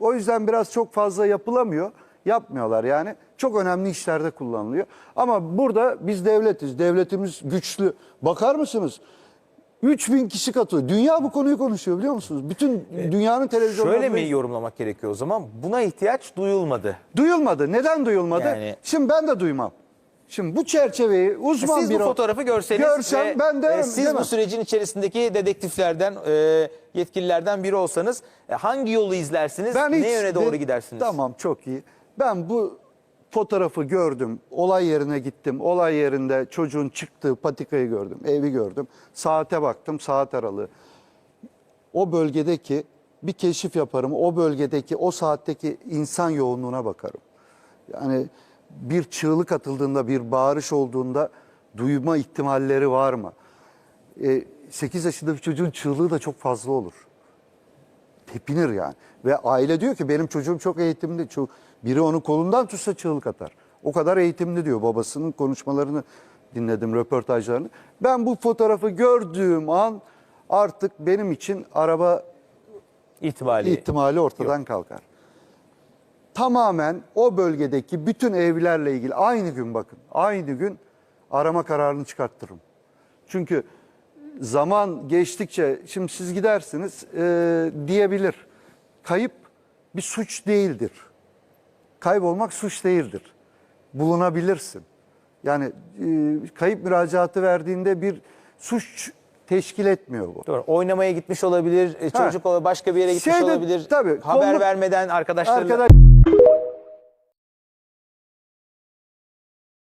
O yüzden biraz çok fazla yapılamıyor. Yapmıyorlar yani. Çok önemli işlerde kullanılıyor. Ama burada biz devletiz. Devletimiz güçlü. Bakar mısınız? 3000 kişi katılıyor. Dünya bu konuyu konuşuyor biliyor musunuz? Bütün dünyanın televizyonlarında Şöyle mi yorumlamak gerekiyor o zaman? Buna ihtiyaç duyulmadı. duyulmadı. Neden duyulmadı? Yani- Şimdi ben de duymam. Şimdi bu çerçeveyi uzman Siz bir bu fotoğrafı görseniz Görsem ve, ben de e, siz demem. bu sürecin içerisindeki dedektiflerden, e, yetkililerden biri olsanız e, hangi yolu izlersiniz? ne hiç yöne doğru de- gidersiniz? Tamam çok iyi. Ben bu fotoğrafı gördüm. Olay yerine gittim. Olay yerinde çocuğun çıktığı patikayı gördüm. Evi gördüm. Saate baktım. Saat aralığı. O bölgedeki bir keşif yaparım. O bölgedeki o saatteki insan yoğunluğuna bakarım. Yani bir çığlık atıldığında, bir bağırış olduğunda duyma ihtimalleri var mı? 8 yaşında bir çocuğun çığlığı da çok fazla olur tepinir yani. Ve aile diyor ki benim çocuğum çok eğitimli. Çok, biri onu kolundan tutsa çığlık atar. O kadar eğitimli diyor. Babasının konuşmalarını dinledim, röportajlarını. Ben bu fotoğrafı gördüğüm an artık benim için araba İhtimali. ihtimali ortadan kalkar. Tamamen o bölgedeki bütün evlerle ilgili aynı gün bakın. Aynı gün arama kararını çıkarttırırım. Çünkü zaman geçtikçe şimdi siz gidersiniz e, diyebilir. Kayıp bir suç değildir. Kaybolmak suç değildir. Bulunabilirsin. Yani e, kayıp müracaatı verdiğinde bir suç teşkil etmiyor bu. Doğru. Oynamaya gitmiş olabilir, e, çocuk olabilir, başka bir yere gitmiş Şeyde, olabilir. tabii, Haber konu- vermeden arkadaşlarıyla... Arkadaş